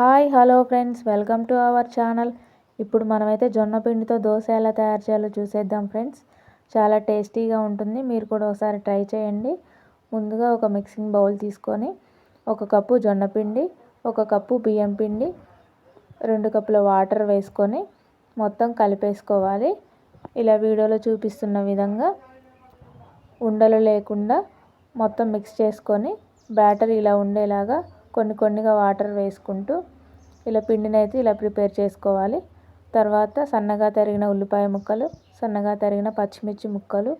Hi hello friends. Welcome to our channel. ఇప్పుడు మనమైతే జొన్న పిండితో దోశ ఎలా తయారు చేయాలో చూసేద్దాం ఫ్రెండ్స్. చాలా టేస్టీగా ఉంటుంది. మీరు కూడా ఒకసారి ట్రై చేయండి. ముందుగా ఒక మిక్సింగ్ బౌల్ తీసుకొని ఒక కప్పు జొన్న పిండి ఒక కప్పు బియ్యం పిండి రెండు కప్పుల వాటర్ వేసుకొని మొత్తం కలిపేసుకోవాలి. ఇలా వీడియోలో చూపిస్తున్న విధంగా ఉండలు లేకుండా మొత్తం మిక్స్ చేసుకొని బ్యాటర్ ఇలా ఉండేలాగా కొన్ని కొన్నిగా వాటర్ వేసుకుంటూ ఇలా పిండిని అయితే ఇలా ప్రిపేర్ చేసుకోవాలి. తర్వాత సన్నగా తరిగిన ఉల్లిపాయ ముక్కలు సన్నగా తరిగిన పచ్చిమిర్చి ముక్కలు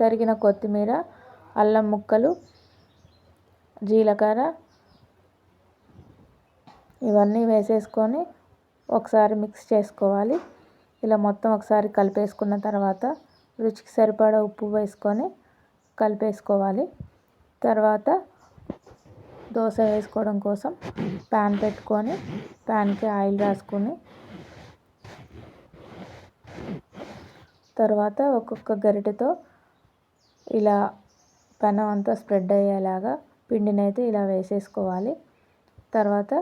తరిగిన కొత్తిమీర అల్లం ముక్కలు జీలకర్ర ఇవన్నీ వేసేసుకొని ఒకసారి మిక్స్ చేసుకోవాలి. ఇలా మొత్తం ఒకసారి కలిపేసుకున్న తర్వాత రుచికి సరిపడా ఉప్పు వేసుకొని కలిపేసుకోవాలి. తర్వాత దోశ వేసుకోవడం కోసం ప్యాన్ పెట్టుకొని ప్యాన్కి ఆయిల్ రాసుకొని తర్వాత ఒక్కొక్క గరిటెతో ఇలా పెనం అంతా స్ప్రెడ్ అయ్యేలాగా పిండిని అయితే ఇలా వేసేసుకోవాలి. తర్వాత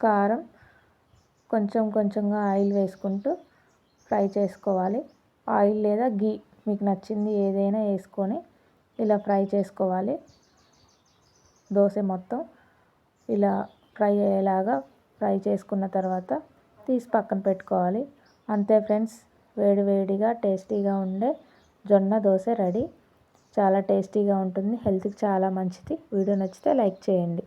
కారం కొంచెం కొంచెంగా ఆయిల్ వేసుకుంటూ ఫ్రై చేసుకోవాలి. ఆయిల్ లేదా గీ మీకు నచ్చింది ఏదైనా వేసుకొని ఇలా ఫ్రై చేసుకోవాలి. దోశ మొత్తం ఇలా ఫ్రై అయ్యేలాగా ఫ్రై చేసుకున్న తర్వాత తీసి పక్కన పెట్టుకోవాలి. అంతే ఫ్రెండ్స్ వేడివేడిగా టేస్టీగా ఉండే జొన్న దోశ రెడీ. చాలా టేస్టీగా ఉంటుంది హెల్త్కి చాలా మంచిది. వీడియో నచ్చితే లైక్ చేయండి.